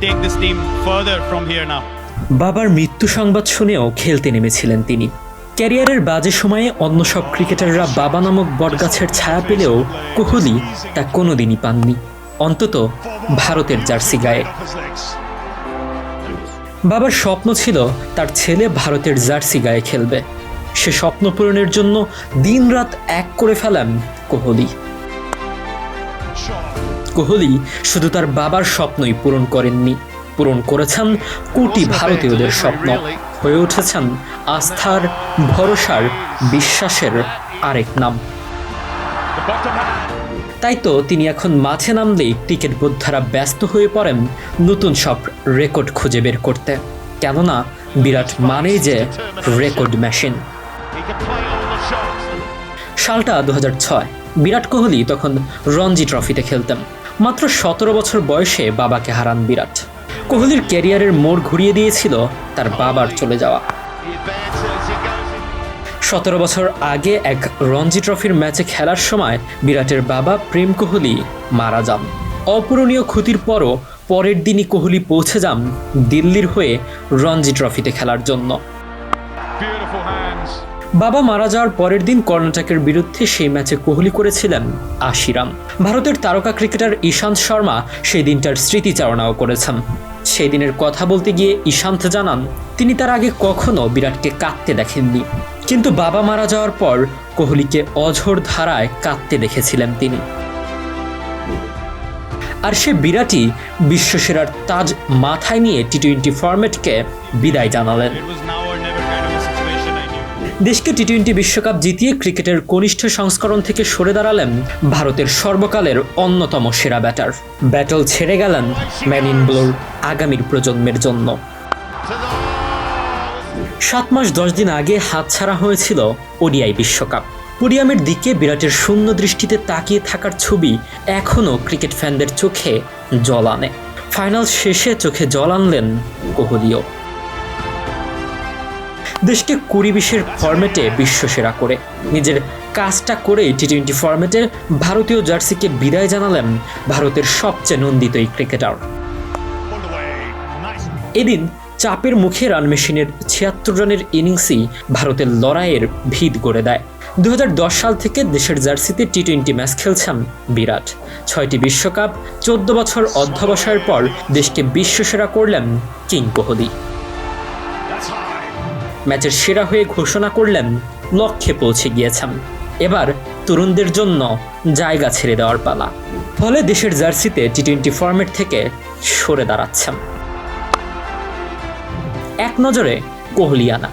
take this team further from here now. বাবার মৃত্যু সংবাদ শুনেও খেলতে নেমেছিলেন তিনি। ক্যারিয়ারের বাজে সময়ে অন্য সব ক্রিকেটাররা বাবা নামক বটগাছের ছায়া পেলেও কোহলি তা কোনোদিনই পাননি। অন্তত ভারতের জার্সি গায়ে। বাবার স্বপ্ন ছিল তার ছেলে ভারতের জার্সি গায়ে খেলবে। সে স্বপ্ন পূরণের জন্য দিনরাত এক করে ফেলেন কোহলি। কোহলি শুধু তার বাবার স্বপ্নই পূরণ করেননি। পূরণ করেছেন কোটি ভারতীয়দের স্বপ্ন। হয়ে উঠেছেন আস্থার ভরসার বিশ্বাসের আরেক নাম। তাই তো তিনি এখন মাঠে নামলেই ক্রিকেট বোদ্ধারা ব্যস্ত হয়ে পড়েন নতুন সব রেকর্ড খুঁজে বের করতে। কেননা বিরাট মানেই যে রেকর্ড মেশিন। সালটা দু বিরাট কোহলি তখন রঞ্জি ট্রফিতে খেলতেন। মাত্র সতেরো বছর বয়সে বাবাকে হারান বিরাট। কোহলির ক্যারিয়ারের মোড় ঘুরিয়ে দিয়েছিল তার বাবার চলে যাওয়া। সতেরো বছর আগে এক রঞ্জি ট্রফির ম্যাচে খেলার সময় বিরাটের বাবা প্রেম কোহলি মারা যান। অপূরণীয় ক্ষতির পরও পরের দিনই কোহলি পৌঁছে যান দিল্লির হয়ে রঞ্জি ট্রফিতে খেলার জন্য. বাবা মারা যাওয়ার পরের দিন কর্ণাটকের বিরুদ্ধে সেই ম্যাচে কোহলি করেছিলেন আশি রান ভারতের তারকা ক্রিকেটার ঈশান্ত শর্মা সেই দিনটার স্মৃতিচারণাও করেছেন। সেই দিনের কথা বলতে গিয়ে ঈশান্ত জানান, তিনি তার আগে কখনো বিরাটকে কাঁদতে দেখেননি। কিন্তু বাবা মারা যাওয়ার পর কোহলিকে অঝোর ধারায় কাঁদতে দেখেছিলেন তিনি। আর সে বিরাটই বিশ্বসেরার তাজ মাথায় নিয়ে টি টোয়েন্টি ফরম্যাটকে বিদায় জানালেন। দেশকে টি টোয়েন্টি বিশ্বকাপ জিতিয়ে ক্রিকেটের কনিষ্ঠ সংস্করণ থেকে সরে দাঁড়ালেন ভারতের সর্বকালের অন্যতম সেরা ব্যাটার। ব্যাটল ছেড়ে গেলেন ম্যান ইন ব্লোর আগামীর প্রজন্মের জন্য। সাত মাস দশ দিন আগে হাতছাড়া হয়েছিল ওডিআই বিশ্বকাপ। পোডিয়ামের দিকে বিরাটের শূন্য দৃষ্টিতে তাকিয়ে থাকার ছবি এখনও ক্রিকেট ফ্যানদের চোখে জল আনে। ফাইনাল শেষে চোখে জল আনলেন কোহলিও। দেশকে কুড়ি বিশের ফরম্যাটে বিশ্বসেরা করে নিজের কাজটা করে টি টোয়েন্টি ফরম্যাটে ভারতীয় জার্সিকে বিদায় জানালেন ভারতের সবচেয়ে নন্দিত এই ক্রিকেটার. এদিন চাপের মুখে রান মেশিনের ছিয়াত্তর রানের ইনিংসই ভারতের লড়াইয়ের ভিত গড়ে দেয় দু হাজার দশ সাল থেকে দেশের জার্সিতে টি টোয়েন্টি ম্যাচ খেলছেন বিরাট ছয়টি বিশ্বকাপ, চোদ্দ বছর অধ্যবসায়ের পর দেশকে বিশ্বসেরা করলেন কিং কোহলি. ম্যাচের সেরা হয়ে ঘোষণা করলেন, লক্ষ্যে পৌঁছে গিয়েছেন। এবার তরুণদের জন্য জায়গা ছেড়ে দেওয়ার পালা। ফলে দেশের জার্সিতে টি টোয়েন্টি ফর্মেট থেকে সরে দাঁড়াচ্ছেন। এক নজরে কোহলিয়ানা।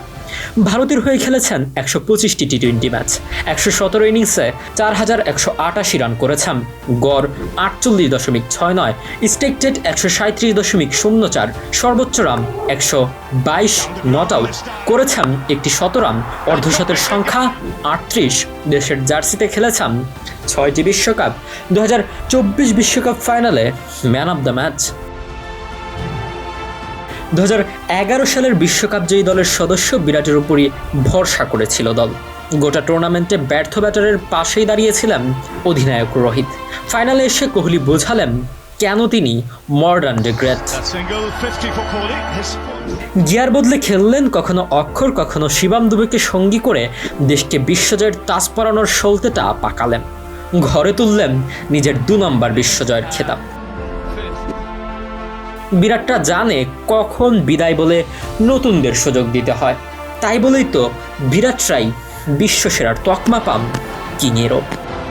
ভারতের হয়ে খেলেছেন একশো পঁচিশটি টি টোয়েন্টি ম্যাচ। একশো সতেরো ইনিংসে চার হাজার একশো আটাশি রান করেছেন। গড় আটচল্লিশ দশমিক ছয় নয়, স্টেকটেড একশো সাঁত্রিশ দশমিক শূন্য চার, সর্বোচ্চ রান একশো বাইশ নট আউট করেছেন একটি শত রান। অর্ধশতের সংখ্যা আটত্রিশ। দেশের জার্সিতে খেলেছেন ছয়টি বিশ্বকাপ। দু বিশ্বকাপ ফাইনালে ম্যান অব দ্য ম্যাচ। দু হাজার এগারো সালের বিশ্বকাপ জয়ী দলের সদস্য বিরাটের উপরই ভরসা করেছিল দল। গোটা টুর্নামেন্টে ব্যর্থ ব্যাটারের পাশেই দাঁড়িয়েছিলেন অধিনায়ক রোহিত। ফাইনালে এসে কোহলি বোঝালেন কেন তিনি modern day great. That single 50 for Kohli. His gear বদলে খেললেন কখনো অক্ষর কখনো শিবাম দুবেকে সঙ্গী করে দেশকে বিশ্বজয়ের তাজ পরানোর সলতেটা পাকালেন। ঘরে তুললেন নিজের দু নম্বর বিশ্বজয়ের খেতাব। বিরাটটা জানে কখন বিদায় বলে নতুনদের সুযোগ দিতে হয়। তাই বলেই তো বিরাটরাই বিশ্বসেরার তকমা পান কিংয়েরও।